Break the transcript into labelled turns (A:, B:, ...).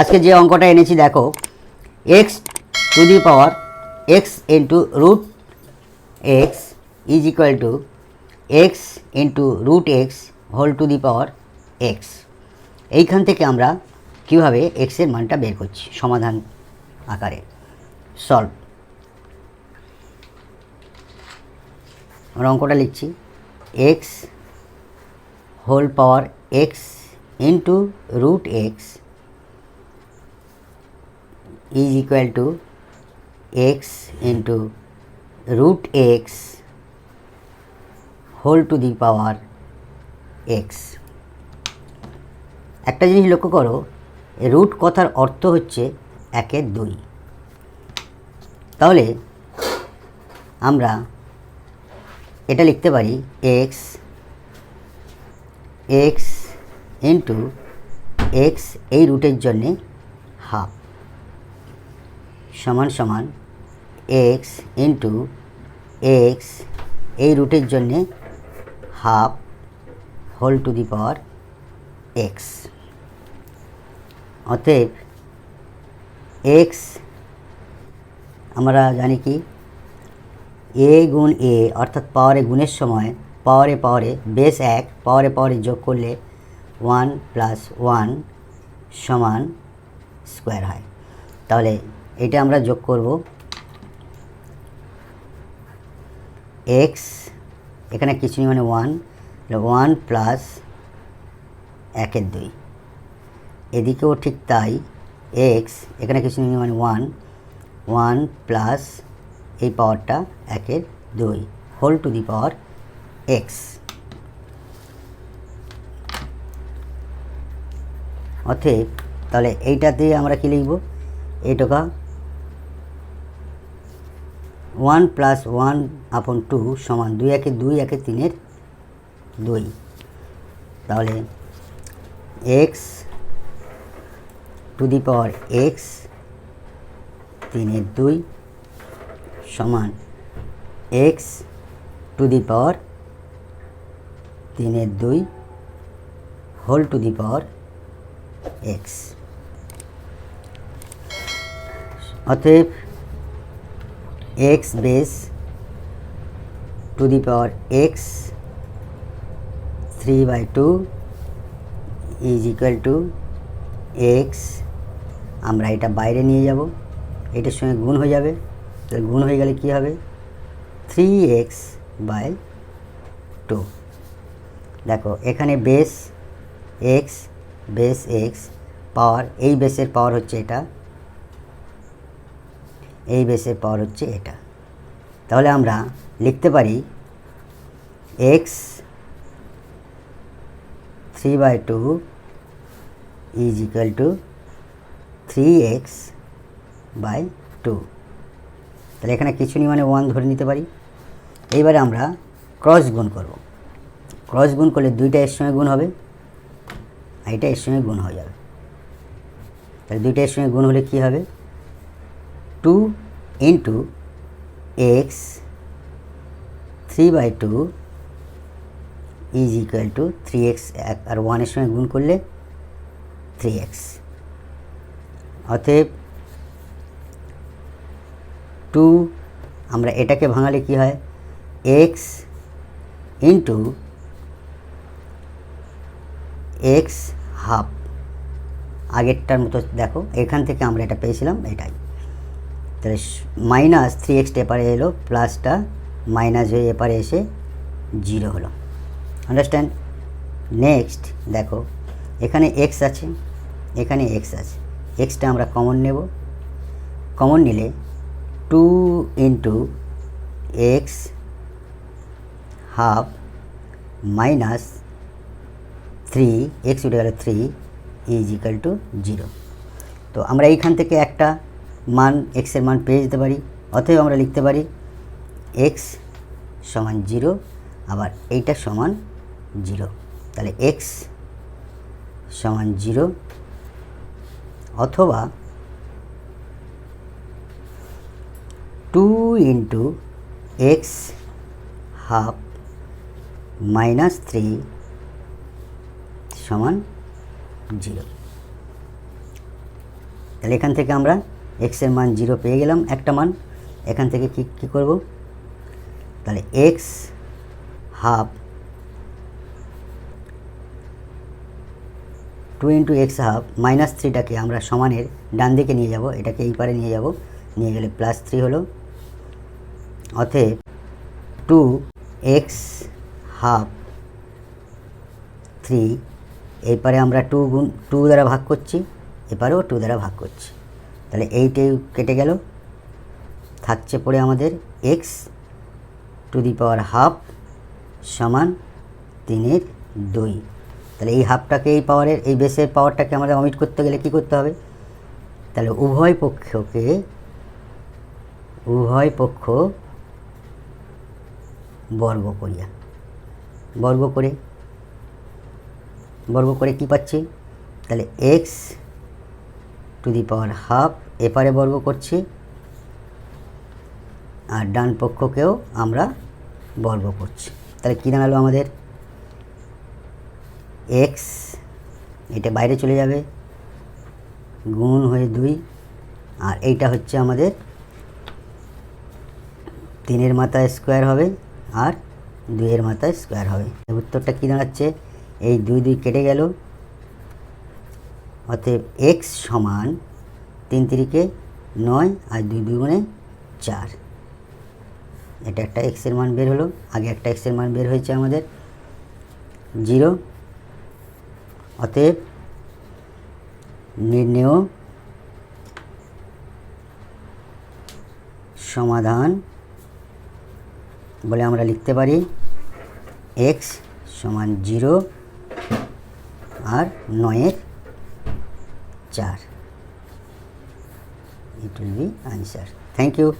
A: আজকে যে অঙ্কটা এনেছি, দেখো x to the power x into root x is equal to x into root x whole to the power x এইখান থেকে আমরা কীভাবে এক্সের মানটা বের করছি সমাধান আকারে? সলভ আমরা অঙ্কটা লিখছি। X whole power x into root x is equal to x into root x whole to the power x. একটা জিনিস লক্ষ্য করো রুট কথার অর্থ হচ্ছে একের দুই। তাহলে আমরা এটা লিখতে পারি এক্স এক্স ইন্টু এক্স এই রুটের জন্যে সমান সমান এক্স ইন্টু এক্স এই রুটের জন্যে half whole to the power x অতএব এক্স আমরা জানি কি? এ গুণ এ অর্থাৎ পাওয়ারে গুণের সময় পাওয়ারে পাওয়ারে বেস এক পাওয়ারে পাওয়ারে যোগ করলে ওয়ান প্লাস ওয়ান সমান স্কোয়ার হয়। তাহলে এটা আমরা যোগ করব। এক্স এখানে কিছু নেই মানে ওয়ান ওয়ান প্লাস একের দুই। এদিকেও ঠিক তাই এক্স এখানে কিছু নেই মানে ওয়ান ওয়ান প্লাস এই পাওয়ারটা একের দুই whole to the power x অতএব, তাহলে এইটাতে আমরা কী লিখব? এইটুকা one plus one upon two সমান দুই একে দুই একে তিনের দুই। তাহলে x to the power x তিনের দুই সমান এক্স টু দি পাওয়ার তিনের দুই whole to the power x অতএব x base to the power x three by two is equal to x আমরা এটা বাইরে নিয়ে যাব। এটার সঙ্গে গুণ হয়ে যাবে। তাহলে গুণ হয়ে গেলে কী হবে? থ্রি এক্স বাই টু দেখো, এখানে base x base x power এই বেসের পাওয়ার হচ্ছে এটা। এই বেসের পাওয়ার হচ্ছে এটা। তাহলে আমরা লিখতে পারি x three by two is equal to three x by two তাহলে এখানে কিছু নেই মানে ওয়ান ধরে নিতে পারি। এইবারে আমরা ক্রস গুণ করব। ক্রস গুণ করলে দুইটা এর সঙ্গে গুণ হবে। আর এটা এর সঙ্গে গুণ হয়ে যাবে। তাহলে দুইটা এর সঙ্গে গুণ হলে কী হবে? Two into x three by two is equal to three x আর ওয়ানের সঙ্গে গুণ করলে থ্রি এক্স অতএব টু আমরা এটাকে ভাঙালে কি হয়? এক্স ইন্টু এক্স হাফ আগেরটার মতো দেখো, এখান থেকে আমরা এটা পেয়েছিলাম, এটাই। তাহলে মাইনাস থ্রি এক্সটা এপারে এলো প্লাসটা মাইনাস হয়ে এপারে এসে জিরো হলো। আন্ডারস্ট্যান্ড নেক্সট দেখো, এখানে এক্স আছে, এখানে এক্স আছে। এক্সটা আমরা কমন নেব। কমন নিলে two into x half minus three x উঠে গেল three is equal to zero তো আমরা এইখান থেকে একটা মান এক্সের মান পেয়ে যেতে পারি, অতএব আমরা লিখতে পারি এক্স সমান জিরো, আবার এইটা সমান জিরো। তাহলে এক্স সমান জিরো, অথবা two into x half minus three সমান জিরো। তাহলে এখান থেকে আমরা এক্সের মান জিরো পেয়ে গেলাম একটা মান। এখান থেকে কি, কী করব? তাহলে x half two into x half minus থ্রিটাকে আমরা সমানের ডান দিকে নিয়ে যাব, এটাকে এই পারে নিয়ে যাব। নিয়ে গেলে প্লাস থ্রি হলো। অতএব টু এক্স হাফ থ্রি এই পারে আমরা টু গুণ টু দ্বারা ভাগ করছি এপারেও টু দ্বারা ভাগ করছি। তাহলে এইটাই কেটে গেল। থাকছে পড়ে আমাদের x to the power half সমান তিনের দুই। তাহলে এই হাফটাকে, এই পাওয়ারের, এই বেসের পাওয়ারটাকে আমাদের অমিট করতে গেলে কি করতে হবে? তাহলে উভয় পক্ষকে, উভয় পক্ষ বর্গ করিয়া, বর্গ করে বর্গ করে কি পাচ্ছি? তাহলে x to the power half এপারে বর্গ করছি, আর ডান পক্ষকেও আমরা বর্গ করছি। তাহলে কী দাঁড়াল আমাদের? এক্স এটা বাইরে চলে যাবে, গুণ হয়ে দুই, আর এইটা হচ্ছে আমাদের তিনের মাথায় স্কোয়ার হবে, আর দুইয়ের মাথায় স্কোয়ার হবে। উত্তরটা কী দাঁড়াচ্ছে? এই দুই দুই কেটে গেল অতএব এক্স সমান তিন তিরিকে নয় আর দুই দুগুণে চার। এটা একটা এক্সের মান বের হলো। আগে একটা এক্সের মান বের হয়েছে আমাদের। জিরো। অতএব নির্ণেয় সমাধান বলে আমরা লিখতে পারি এক্স সমান জিরো আর নয়ের 4 it will be answer thank you